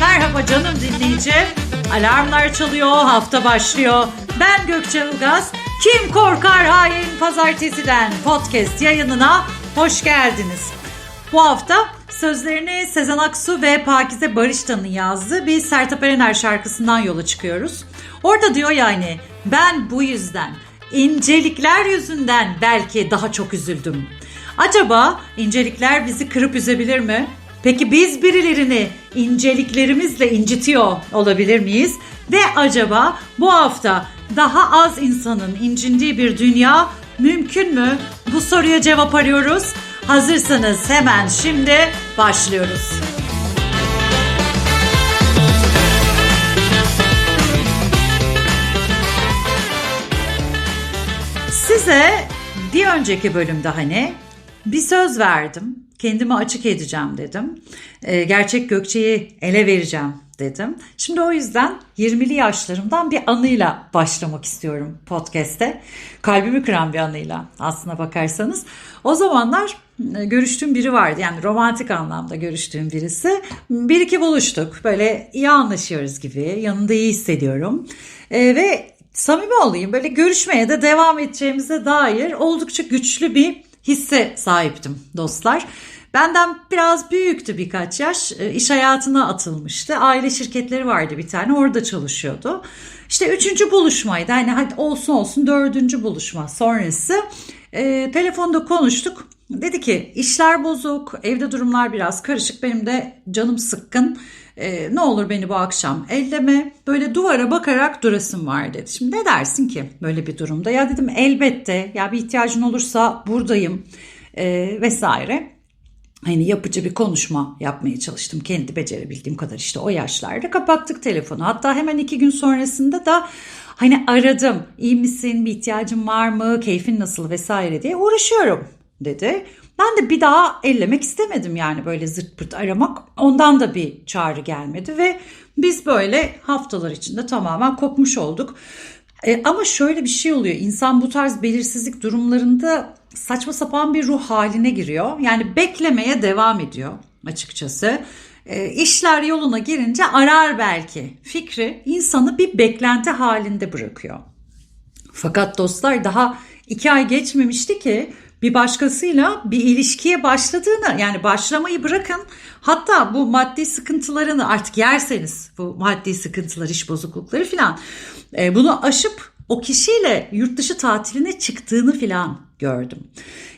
Merhaba canım dinleyici. Alarmlar çalıyor, hafta başlıyor. Ben Gökçe Ilgaz. Kim korkar hain pazartesiden podcast yayınına hoş geldiniz. Bu hafta sözlerini Sezen Aksu ve Pakize Barıştan'ın yazdığı bir Sertab Erener şarkısından yola çıkıyoruz. Orada diyor yani ben bu yüzden incelikler yüzünden belki daha çok üzüldüm. Acaba incelikler bizi kırıp üzebilir mi? Peki biz birilerini inceliklerimizle incitiyor olabilir miyiz? Ve acaba bu hafta daha az insanın incindiği bir dünya mümkün mü? Bu soruya cevap arıyoruz. Hazırsanız hemen şimdi başlıyoruz. Size bir önceki bölümde hani bir söz verdim. Kendimi açık edeceğim dedim. Ee, gerçek Gökçe'yi ele vereceğim dedim. Şimdi o yüzden 20'li yaşlarımdan bir anıyla başlamak istiyorum podcast'te. Kalbimi kıran bir anıyla aslına bakarsanız. O zamanlar e, görüştüğüm biri vardı. Yani romantik anlamda görüştüğüm birisi. Bir iki buluştuk. Böyle iyi anlaşıyoruz gibi. Yanında iyi hissediyorum. Ee, ve samimi olayım böyle görüşmeye de devam edeceğimize dair oldukça güçlü bir hisse sahiptim dostlar. Benden biraz büyüktü birkaç yaş. E, iş hayatına atılmıştı. Aile şirketleri vardı bir tane orada çalışıyordu. İşte üçüncü buluşmaydı. Hani hadi olsun olsun dördüncü buluşma sonrası. E, telefonda konuştuk. Dedi ki işler bozuk, evde durumlar biraz karışık, benim de canım sıkkın. Ee, ne olur beni bu akşam elleme. Böyle duvara bakarak durasım var dedi. Şimdi ne dersin ki böyle bir durumda? Ya dedim elbette ya bir ihtiyacın olursa buradayım ee, vesaire. Hani yapıcı bir konuşma yapmaya çalıştım. Kendi becerebildiğim kadar işte o yaşlarda kapattık telefonu. Hatta hemen iki gün sonrasında da hani aradım. İyi misin? Bir ihtiyacın var mı? Keyfin nasıl vesaire diye uğraşıyorum dedi. Ben de bir daha ellemek istemedim yani böyle zırt pırt aramak. Ondan da bir çağrı gelmedi ve biz böyle haftalar içinde tamamen kopmuş olduk. E, ama şöyle bir şey oluyor. İnsan bu tarz belirsizlik durumlarında saçma sapan bir ruh haline giriyor. Yani beklemeye devam ediyor açıkçası. E, işler yoluna girince arar belki. Fikri insanı bir beklenti halinde bırakıyor. Fakat dostlar daha iki ay geçmemişti ki bir başkasıyla bir ilişkiye başladığını yani başlamayı bırakın hatta bu maddi sıkıntılarını artık yerseniz bu maddi sıkıntılar iş bozuklukları filan e, bunu aşıp o kişiyle yurt dışı tatiline çıktığını filan gördüm.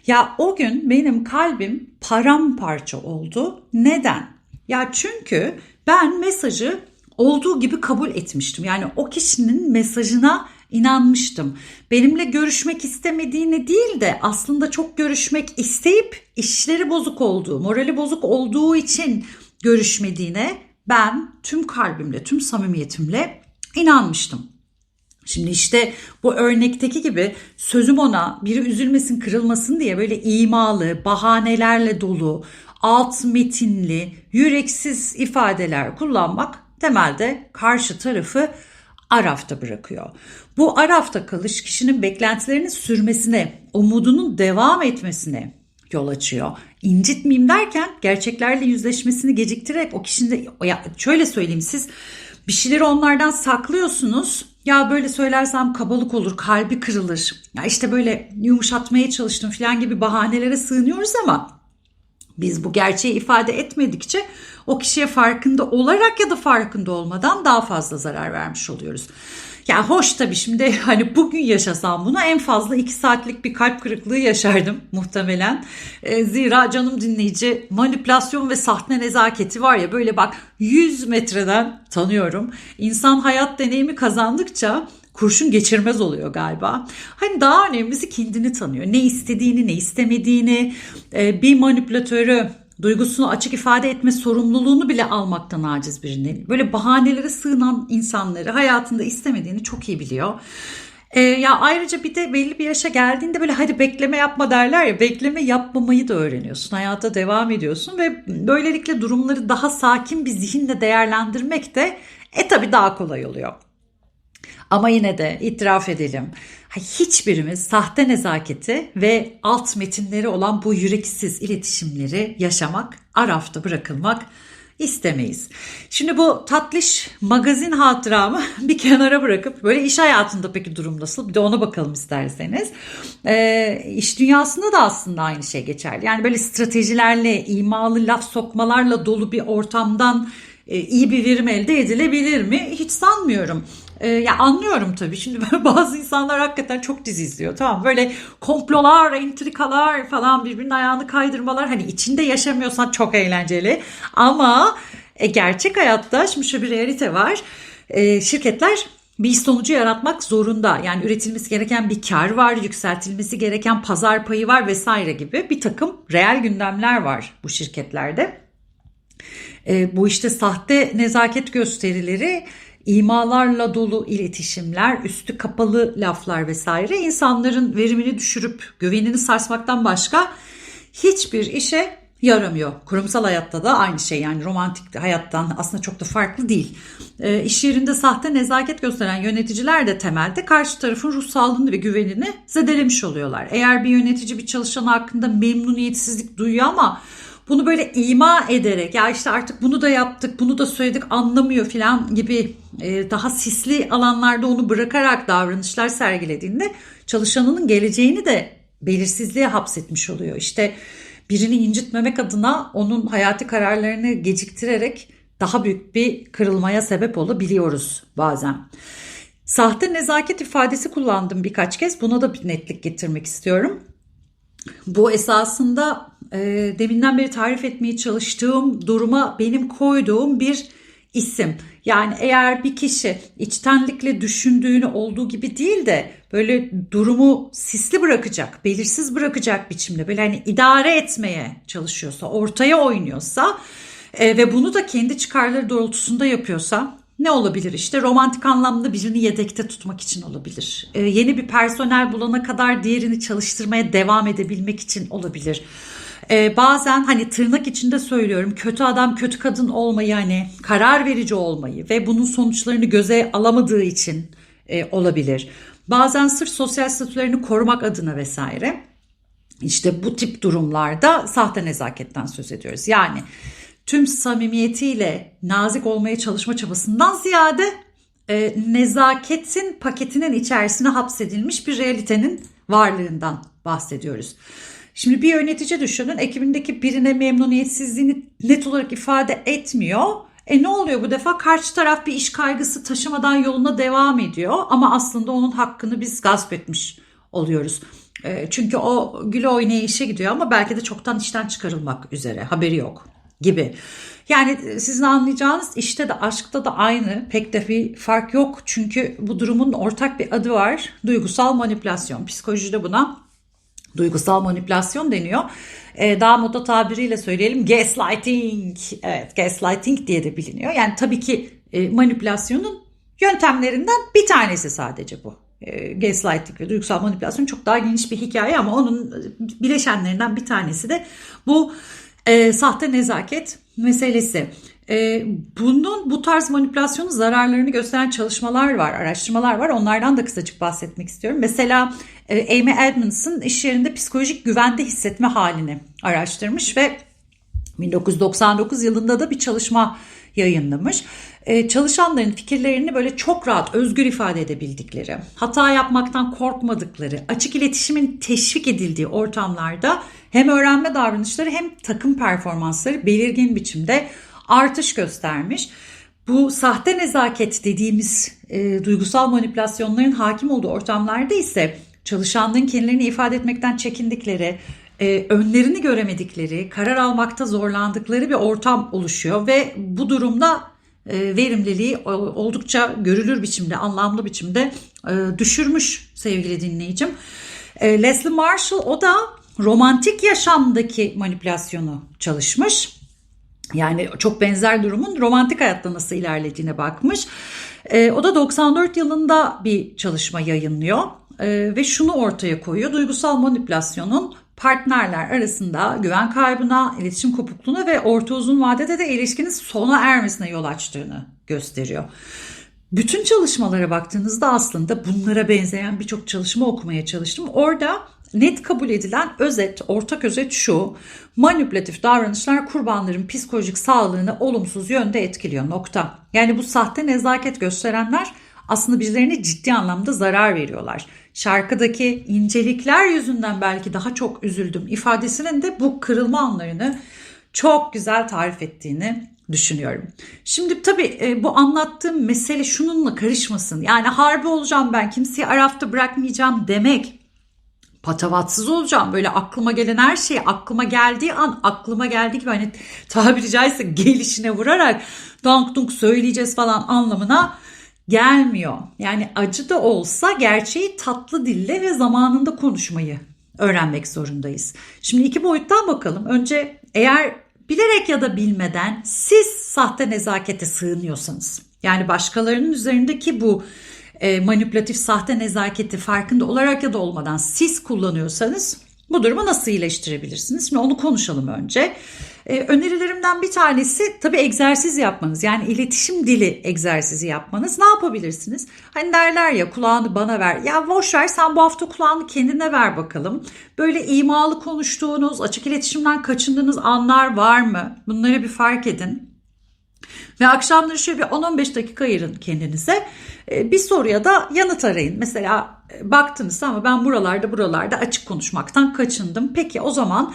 Ya o gün benim kalbim paramparça oldu. Neden? Ya çünkü ben mesajı olduğu gibi kabul etmiştim. Yani o kişinin mesajına inanmıştım. Benimle görüşmek istemediğini değil de aslında çok görüşmek isteyip işleri bozuk olduğu, morali bozuk olduğu için görüşmediğine ben tüm kalbimle, tüm samimiyetimle inanmıştım. Şimdi işte bu örnekteki gibi sözüm ona biri üzülmesin kırılmasın diye böyle imalı, bahanelerle dolu, alt metinli, yüreksiz ifadeler kullanmak temelde karşı tarafı arafta bırakıyor. Bu arafta kalış kişinin beklentilerinin sürmesine, umudunun devam etmesine yol açıyor. İncitmeyeyim derken gerçeklerle yüzleşmesini geciktirerek o kişinin de şöyle söyleyeyim siz bir şeyleri onlardan saklıyorsunuz. Ya böyle söylersem kabalık olur, kalbi kırılır. Ya işte böyle yumuşatmaya çalıştım falan gibi bahanelere sığınıyoruz ama biz bu gerçeği ifade etmedikçe o kişiye farkında olarak ya da farkında olmadan daha fazla zarar vermiş oluyoruz. Ya hoş tabii şimdi hani bugün yaşasam bunu en fazla 2 saatlik bir kalp kırıklığı yaşardım muhtemelen. E, zira canım dinleyici manipülasyon ve sahte nezaketi var ya böyle bak 100 metreden tanıyorum. İnsan hayat deneyimi kazandıkça kurşun geçirmez oluyor galiba. Hani daha önemlisi kendini tanıyor. Ne istediğini, ne istemediğini, e, bir manipülatörü duygusunu açık ifade etme sorumluluğunu bile almaktan aciz birinin. Böyle bahanelere sığınan insanları hayatında istemediğini çok iyi biliyor. Ee, ya ayrıca bir de belli bir yaşa geldiğinde böyle hadi bekleme yapma derler ya bekleme yapmamayı da öğreniyorsun. Hayata devam ediyorsun ve böylelikle durumları daha sakin bir zihinle değerlendirmek de e tabi daha kolay oluyor. Ama yine de itiraf edelim. Hiçbirimiz sahte nezaketi ve alt metinleri olan bu yüreksiz iletişimleri yaşamak, arafta bırakılmak istemeyiz. Şimdi bu tatlış magazin hatıramı bir kenara bırakıp böyle iş hayatında peki durum nasıl? Bir de ona bakalım isterseniz. Ee, iş dünyasında da aslında aynı şey geçerli. Yani böyle stratejilerle, imalı laf sokmalarla dolu bir ortamdan e, iyi bir verim elde edilebilir mi? Hiç sanmıyorum. E, ya anlıyorum tabii. Şimdi bazı insanlar hakikaten çok dizi izliyor. Tamam böyle komplolar, entrikalar falan birbirinin ayağını kaydırmalar. Hani içinde yaşamıyorsan çok eğlenceli. Ama e, gerçek hayatta şimdi şöyle bir realite var. E, şirketler bir sonucu yaratmak zorunda. Yani üretilmesi gereken bir kar var, yükseltilmesi gereken pazar payı var vesaire gibi bir takım reel gündemler var bu şirketlerde. E, bu işte sahte nezaket gösterileri, imalarla dolu iletişimler, üstü kapalı laflar vesaire insanların verimini düşürüp güvenini sarsmaktan başka hiçbir işe yaramıyor. Kurumsal hayatta da aynı şey yani romantik hayattan aslında çok da farklı değil. E, iş yerinde sahte nezaket gösteren yöneticiler de temelde karşı tarafın ruh sağlığını ve güvenini zedelemiş oluyorlar. Eğer bir yönetici bir çalışan hakkında memnuniyetsizlik duyuyor ama bunu böyle ima ederek ya işte artık bunu da yaptık bunu da söyledik anlamıyor falan gibi e, daha sisli alanlarda onu bırakarak davranışlar sergilediğinde çalışanının geleceğini de belirsizliğe hapsetmiş oluyor. İşte birini incitmemek adına onun hayati kararlarını geciktirerek daha büyük bir kırılmaya sebep olabiliyoruz bazen. Sahte nezaket ifadesi kullandım birkaç kez. Buna da bir netlik getirmek istiyorum. Bu esasında e, deminden beri tarif etmeye çalıştığım duruma benim koyduğum bir isim. Yani eğer bir kişi içtenlikle düşündüğünü olduğu gibi değil de böyle durumu sisli bırakacak, belirsiz bırakacak biçimde böyle hani idare etmeye çalışıyorsa, ortaya oynuyorsa e, ve bunu da kendi çıkarları doğrultusunda yapıyorsa ne olabilir işte romantik anlamda birini yedekte tutmak için olabilir. E, yeni bir personel bulana kadar diğerini çalıştırmaya devam edebilmek için olabilir. Ee, bazen hani tırnak içinde söylüyorum kötü adam kötü kadın olmayı hani karar verici olmayı ve bunun sonuçlarını göze alamadığı için e, olabilir. Bazen sırf sosyal statülerini korumak adına vesaire. İşte bu tip durumlarda sahte nezaketten söz ediyoruz. Yani tüm samimiyetiyle nazik olmaya çalışma çabasından ziyade e, nezaketin paketinin içerisine hapsedilmiş bir realitenin varlığından bahsediyoruz. Şimdi bir yönetici düşünün ekibindeki birine memnuniyetsizliğini net olarak ifade etmiyor. E ne oluyor bu defa? Karşı taraf bir iş kaygısı taşımadan yoluna devam ediyor ama aslında onun hakkını biz gasp etmiş oluyoruz. E, çünkü o güle oynaya işe gidiyor ama belki de çoktan işten çıkarılmak üzere haberi yok gibi. Yani sizin anlayacağınız işte de aşkta da aynı pek de bir fark yok. Çünkü bu durumun ortak bir adı var. Duygusal manipülasyon. Psikolojide buna Duygusal manipülasyon deniyor. Ee, daha moda tabiriyle söyleyelim gaslighting. Evet gaslighting diye de biliniyor. Yani tabii ki e, manipülasyonun yöntemlerinden bir tanesi sadece bu. E, gaslighting ve duygusal manipülasyon çok daha geniş bir hikaye ama onun bileşenlerinden bir tanesi de bu e, sahte nezaket meselesi. E, bunun bu tarz manipülasyonun zararlarını gösteren çalışmalar var, araştırmalar var. Onlardan da kısacık bahsetmek istiyorum. Mesela e, Amy Edmondson iş yerinde psikolojik güvende hissetme halini araştırmış ve 1999 yılında da bir çalışma yayınlamış. Ee, çalışanların fikirlerini böyle çok rahat, özgür ifade edebildikleri, hata yapmaktan korkmadıkları, açık iletişimin teşvik edildiği ortamlarda hem öğrenme davranışları hem takım performansları belirgin biçimde artış göstermiş. Bu sahte nezaket dediğimiz e, duygusal manipülasyonların hakim olduğu ortamlarda ise çalışanların kendilerini ifade etmekten çekindikleri, e, önlerini göremedikleri, karar almakta zorlandıkları bir ortam oluşuyor ve bu durumda e, verimliliği oldukça görülür biçimde, anlamlı biçimde e, düşürmüş sevgili dinleyicim. E, Leslie Marshall o da romantik yaşamdaki manipülasyonu çalışmış. Yani çok benzer durumun romantik hayatta nasıl ilerlediğine bakmış. E, o da 94 yılında bir çalışma yayınlıyor e, ve şunu ortaya koyuyor. Duygusal manipülasyonun partnerler arasında güven kaybına, iletişim kopukluğuna ve orta uzun vadede de ilişkinin sona ermesine yol açtığını gösteriyor. Bütün çalışmalara baktığınızda aslında bunlara benzeyen birçok çalışma okumaya çalıştım. Orada net kabul edilen özet, ortak özet şu. Manipülatif davranışlar kurbanların psikolojik sağlığını olumsuz yönde etkiliyor nokta. Yani bu sahte nezaket gösterenler aslında birilerine ciddi anlamda zarar veriyorlar. Şarkıdaki incelikler yüzünden belki daha çok üzüldüm ifadesinin de bu kırılma anlarını çok güzel tarif ettiğini düşünüyorum. Şimdi tabii e, bu anlattığım mesele şununla karışmasın. Yani harbi olacağım ben kimseyi arafta bırakmayacağım demek patavatsız olacağım. Böyle aklıma gelen her şey aklıma geldiği an aklıma geldiği gibi hani tabiri caizse gelişine vurarak donk dunk söyleyeceğiz falan anlamına gelmiyor. Yani acı da olsa gerçeği tatlı dille ve zamanında konuşmayı öğrenmek zorundayız. Şimdi iki boyuttan bakalım. Önce eğer bilerek ya da bilmeden siz sahte nezakete sığınıyorsanız yani başkalarının üzerindeki bu e, manipülatif sahte nezaketi farkında olarak ya da olmadan siz kullanıyorsanız bu durumu nasıl iyileştirebilirsiniz? Şimdi onu konuşalım önce. Ee, önerilerimden bir tanesi tabii egzersiz yapmanız. Yani iletişim dili egzersizi yapmanız. Ne yapabilirsiniz? Hani derler ya kulağını bana ver. Ya boş ver sen bu hafta kulağını kendine ver bakalım. Böyle imalı konuştuğunuz, açık iletişimden kaçındığınız anlar var mı? Bunları bir fark edin. Ve akşamları şöyle bir 10-15 dakika ayırın kendinize. Ee, bir soruya da yanıt arayın. Mesela e, baktınız ama ben buralarda buralarda açık konuşmaktan kaçındım. Peki o zaman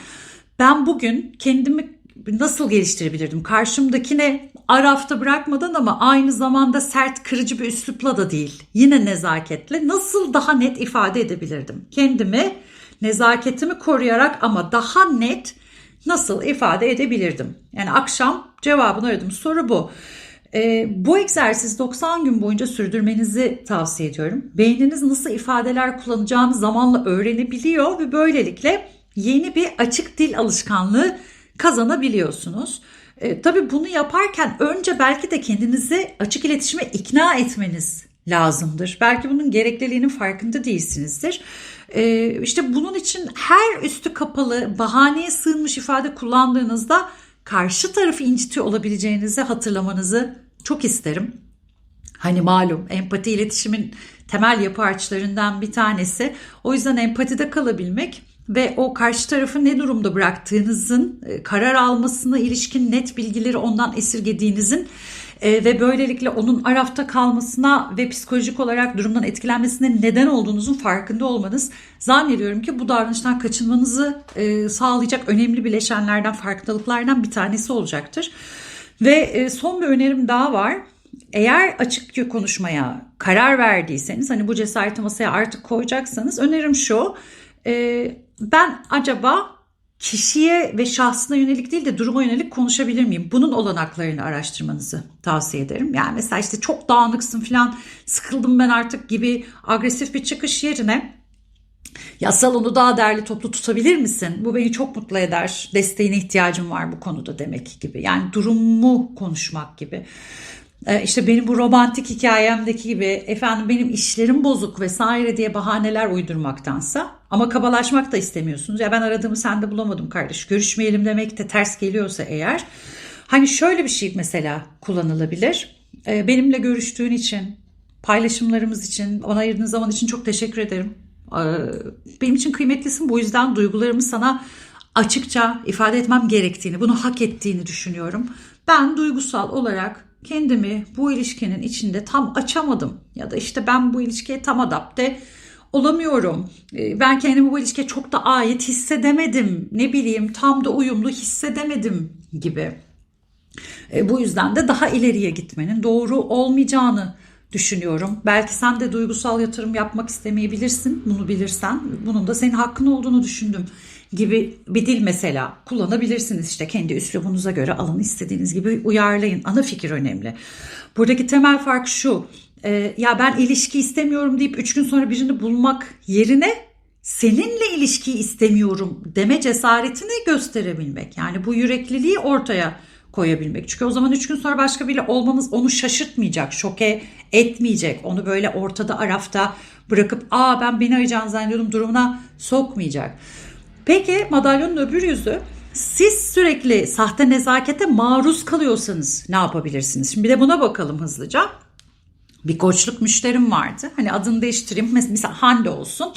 ben bugün kendimi nasıl geliştirebilirdim? Karşımdakine arafta bırakmadan ama aynı zamanda sert kırıcı bir üslupla da değil. Yine nezaketle nasıl daha net ifade edebilirdim? Kendimi nezaketimi koruyarak ama daha net nasıl ifade edebilirdim? Yani akşam cevabını aradım. Soru bu. E, bu egzersiz 90 gün boyunca sürdürmenizi tavsiye ediyorum. Beyniniz nasıl ifadeler kullanacağını zamanla öğrenebiliyor ve böylelikle yeni bir açık dil alışkanlığı kazanabiliyorsunuz. E, tabii bunu yaparken önce belki de kendinizi açık iletişime ikna etmeniz lazımdır. Belki bunun gerekliliğinin farkında değilsinizdir. E, işte bunun için her üstü kapalı, bahaneye sığınmış ifade kullandığınızda karşı tarafı incitiyor olabileceğinizi hatırlamanızı çok isterim. Hani malum empati iletişimin temel yapı araçlarından bir tanesi. O yüzden empatide kalabilmek ve o karşı tarafı ne durumda bıraktığınızın e, karar almasına ilişkin net bilgileri ondan esirgediğinizin e, ve böylelikle onun arafta kalmasına ve psikolojik olarak durumdan etkilenmesine neden olduğunuzun farkında olmanız zannediyorum ki bu davranıştan kaçınmanızı e, sağlayacak önemli bileşenlerden, farkındalıklardan bir tanesi olacaktır. Ve son bir önerim daha var. Eğer açık konuşmaya karar verdiyseniz hani bu cesareti masaya artık koyacaksanız önerim şu ben acaba kişiye ve şahsına yönelik değil de duruma yönelik konuşabilir miyim? Bunun olanaklarını araştırmanızı tavsiye ederim. Yani mesela işte çok dağınıksın falan sıkıldım ben artık gibi agresif bir çıkış yerine ya salonu daha değerli toplu tutabilir misin? Bu beni çok mutlu eder. Desteğine ihtiyacım var bu konuda demek gibi. Yani durumu konuşmak gibi. Ee, işte benim bu romantik hikayemdeki gibi efendim benim işlerim bozuk vesaire diye bahaneler uydurmaktansa ama kabalaşmak da istemiyorsunuz. Ya ben aradığımı sende bulamadım kardeş görüşmeyelim demek de ters geliyorsa eğer. Hani şöyle bir şey mesela kullanılabilir. Ee, benimle görüştüğün için, paylaşımlarımız için, ona ayırdığın zaman için çok teşekkür ederim. Ee, benim için kıymetlisin bu yüzden duygularımı sana açıkça ifade etmem gerektiğini, bunu hak ettiğini düşünüyorum. Ben duygusal olarak kendimi bu ilişkinin içinde tam açamadım ya da işte ben bu ilişkiye tam adapte olamıyorum. Ee, ben kendimi bu ilişkiye çok da ait hissedemedim. Ne bileyim tam da uyumlu hissedemedim gibi. E, bu yüzden de daha ileriye gitmenin doğru olmayacağını düşünüyorum. Belki sen de duygusal yatırım yapmak istemeyebilirsin. Bunu bilirsen bunun da senin hakkın olduğunu düşündüm gibi bir dil mesela kullanabilirsiniz işte kendi üslubunuza göre alın istediğiniz gibi uyarlayın. Ana fikir önemli. Buradaki temel fark şu. E, ya ben ilişki istemiyorum deyip üç gün sonra birini bulmak yerine seninle ilişkiyi istemiyorum deme cesaretini gösterebilmek. Yani bu yürekliliği ortaya koyabilmek. Çünkü o zaman üç gün sonra başka biriyle olmanız onu şaşırtmayacak, şoke etmeyecek. Onu böyle ortada arafta bırakıp aa ben beni arayacağını zannediyordum durumuna sokmayacak. Peki madalyonun öbür yüzü siz sürekli sahte nezakete maruz kalıyorsanız ne yapabilirsiniz? Şimdi bir de buna bakalım hızlıca. Bir koçluk müşterim vardı. Hani adını değiştireyim. Mesela Hande olsun.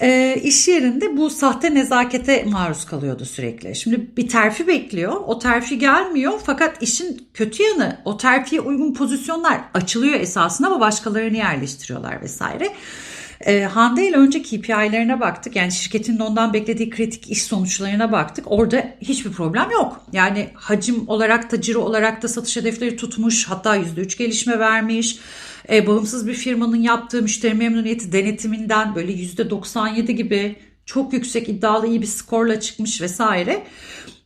e, iş yerinde bu sahte nezakete maruz kalıyordu sürekli. Şimdi bir terfi bekliyor. O terfi gelmiyor fakat işin kötü yanı o terfiye uygun pozisyonlar açılıyor esasında ama başkalarını yerleştiriyorlar vesaire. E, Hande ile önce KPI'lerine baktık. Yani şirketin ondan beklediği kritik iş sonuçlarına baktık. Orada hiçbir problem yok. Yani hacim olarak da ciro olarak da satış hedefleri tutmuş. Hatta %3 gelişme vermiş. E, bağımsız bir firmanın yaptığı müşteri memnuniyeti denetiminden böyle %97 gibi çok yüksek iddialı iyi bir skorla çıkmış vesaire.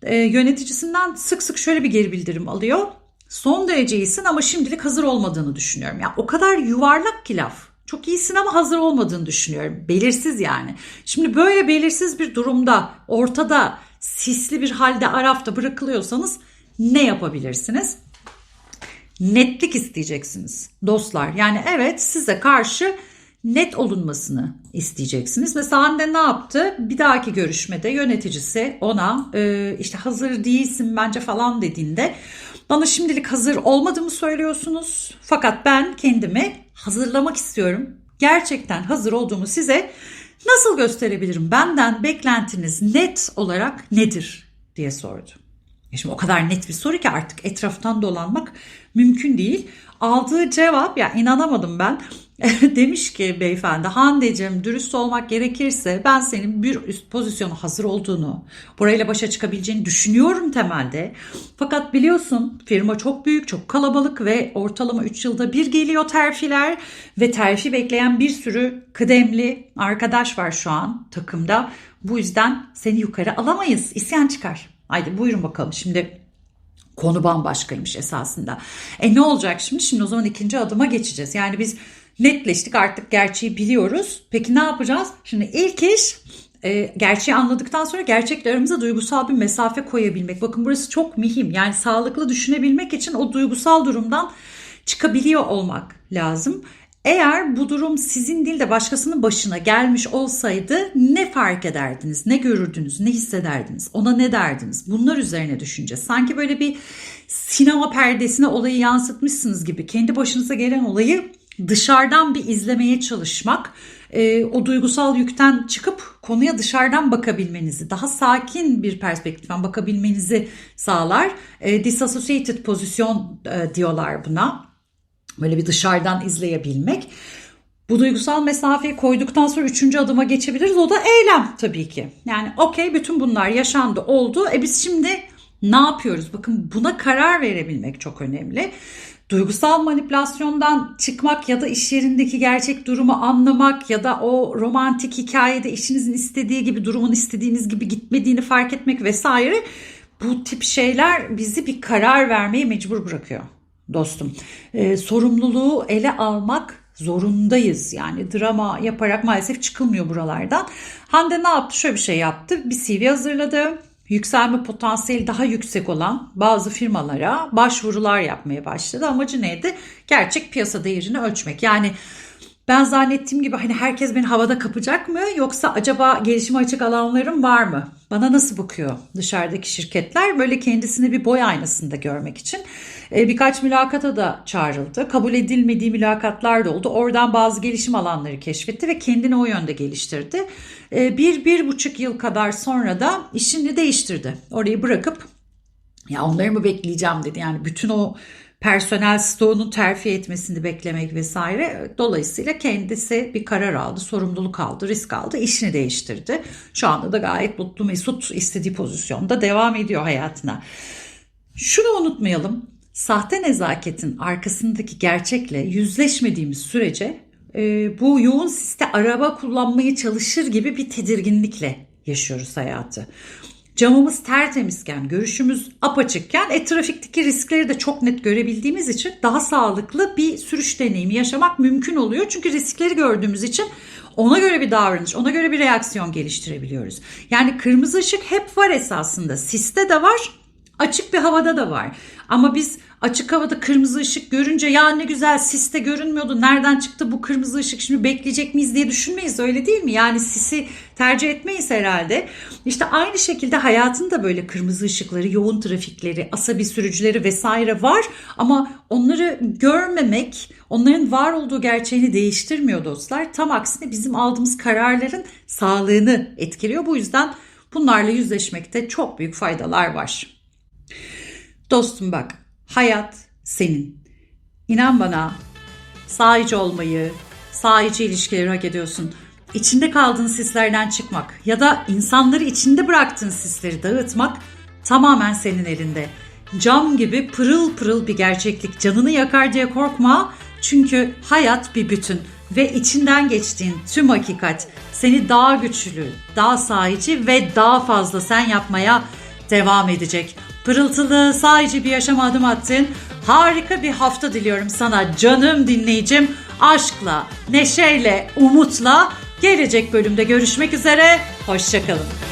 E, yöneticisinden sık sık şöyle bir geri bildirim alıyor. Son derece iyisin ama şimdilik hazır olmadığını düşünüyorum. Ya yani o kadar yuvarlak ki laf. Çok iyisin ama hazır olmadığını düşünüyorum. Belirsiz yani. Şimdi böyle belirsiz bir durumda ortada sisli bir halde arafta bırakılıyorsanız ne yapabilirsiniz? Netlik isteyeceksiniz dostlar. Yani evet size karşı net olunmasını isteyeceksiniz. Mesela Hande ne yaptı? Bir dahaki görüşmede yöneticisi ona e, işte hazır değilsin bence falan dediğinde bana şimdilik hazır olmadığımı söylüyorsunuz. Fakat ben kendimi hazırlamak istiyorum. Gerçekten hazır olduğumu size nasıl gösterebilirim? Benden beklentiniz net olarak nedir diye sordu. E şimdi o kadar net bir soru ki artık etraftan dolanmak mümkün değil. Aldığı cevap ya inanamadım ben. Demiş ki beyefendi Hande'cim dürüst olmak gerekirse ben senin bir üst pozisyona hazır olduğunu, burayla başa çıkabileceğini düşünüyorum temelde. Fakat biliyorsun firma çok büyük, çok kalabalık ve ortalama 3 yılda bir geliyor terfiler ve terfi bekleyen bir sürü kıdemli arkadaş var şu an takımda. Bu yüzden seni yukarı alamayız. İsyan çıkar. Haydi buyurun bakalım şimdi konu bambaşkaymış esasında. E ne olacak şimdi? Şimdi o zaman ikinci adıma geçeceğiz. Yani biz netleştik artık gerçeği biliyoruz. Peki ne yapacağız? Şimdi ilk iş e, gerçeği anladıktan sonra gerçekle aramıza duygusal bir mesafe koyabilmek. Bakın burası çok mühim. Yani sağlıklı düşünebilmek için o duygusal durumdan çıkabiliyor olmak lazım. Eğer bu durum sizin değil de başkasının başına gelmiş olsaydı ne fark ederdiniz, ne görürdünüz, ne hissederdiniz, ona ne derdiniz? Bunlar üzerine düşüneceğiz. Sanki böyle bir sinema perdesine olayı yansıtmışsınız gibi kendi başınıza gelen olayı dışarıdan bir izlemeye çalışmak, e, o duygusal yükten çıkıp konuya dışarıdan bakabilmenizi, daha sakin bir perspektiften bakabilmenizi sağlar. E, disassociated pozisyon e, diyorlar buna. Böyle bir dışarıdan izleyebilmek. Bu duygusal mesafeyi koyduktan sonra üçüncü adıma geçebiliriz. O da eylem tabii ki. Yani okey bütün bunlar yaşandı oldu. E biz şimdi ne yapıyoruz? Bakın buna karar verebilmek çok önemli. Duygusal manipülasyondan çıkmak ya da iş yerindeki gerçek durumu anlamak ya da o romantik hikayede işinizin istediği gibi durumun istediğiniz gibi gitmediğini fark etmek vesaire bu tip şeyler bizi bir karar vermeye mecbur bırakıyor dostum. Ee, sorumluluğu ele almak zorundayız. Yani drama yaparak maalesef çıkılmıyor buralardan. Hande ne yaptı? Şöyle bir şey yaptı. Bir CV hazırladı. Yükselme potansiyeli daha yüksek olan bazı firmalara başvurular yapmaya başladı. Amacı neydi? Gerçek piyasa değerini ölçmek. Yani ben zannettiğim gibi hani herkes beni havada kapacak mı yoksa acaba gelişime açık alanlarım var mı? Bana nasıl bakıyor dışarıdaki şirketler? Böyle kendisini bir boy aynasında görmek için e, birkaç mülakata da çağrıldı. Kabul edilmediği mülakatlar da oldu. Oradan bazı gelişim alanları keşfetti ve kendini o yönde geliştirdi. E, bir, bir buçuk yıl kadar sonra da işini değiştirdi. Orayı bırakıp ya onları mı bekleyeceğim dedi. Yani bütün o personel stoğunun terfi etmesini beklemek vesaire. Dolayısıyla kendisi bir karar aldı, sorumluluk aldı, risk aldı, işini değiştirdi. Şu anda da gayet mutlu mesut istediği pozisyonda devam ediyor hayatına. Şunu unutmayalım. Sahte nezaketin arkasındaki gerçekle yüzleşmediğimiz sürece e, bu yoğun siste araba kullanmaya çalışır gibi bir tedirginlikle yaşıyoruz hayatı camımız tertemizken, görüşümüz apaçıkken e, trafikteki riskleri de çok net görebildiğimiz için daha sağlıklı bir sürüş deneyimi yaşamak mümkün oluyor. Çünkü riskleri gördüğümüz için ona göre bir davranış, ona göre bir reaksiyon geliştirebiliyoruz. Yani kırmızı ışık hep var esasında. Siste de var, açık bir havada da var. Ama biz açık havada kırmızı ışık görünce ya ne güzel siste görünmüyordu. Nereden çıktı bu kırmızı ışık şimdi bekleyecek miyiz diye düşünmeyiz öyle değil mi? Yani sisi tercih etmeyiz herhalde. İşte aynı şekilde hayatın da böyle kırmızı ışıkları, yoğun trafikleri, asabi sürücüleri vesaire var ama onları görmemek onların var olduğu gerçeğini değiştirmiyor dostlar. Tam aksine bizim aldığımız kararların sağlığını etkiliyor. Bu yüzden bunlarla yüzleşmekte çok büyük faydalar var. Dostum bak, hayat senin. İnan bana, sahici olmayı, sahici ilişkileri hak ediyorsun. İçinde kaldığın sislerden çıkmak ya da insanları içinde bıraktığın sisleri dağıtmak tamamen senin elinde. Cam gibi pırıl pırıl bir gerçeklik. Canını yakar diye korkma. Çünkü hayat bir bütün ve içinden geçtiğin tüm hakikat seni daha güçlü, daha sahici ve daha fazla sen yapmaya devam edecek. Pırıltılı, sahici bir yaşam adım attın. Harika bir hafta diliyorum sana canım dinleyicim. Aşkla, neşeyle, umutla gelecek bölümde görüşmek üzere. Hoşçakalın.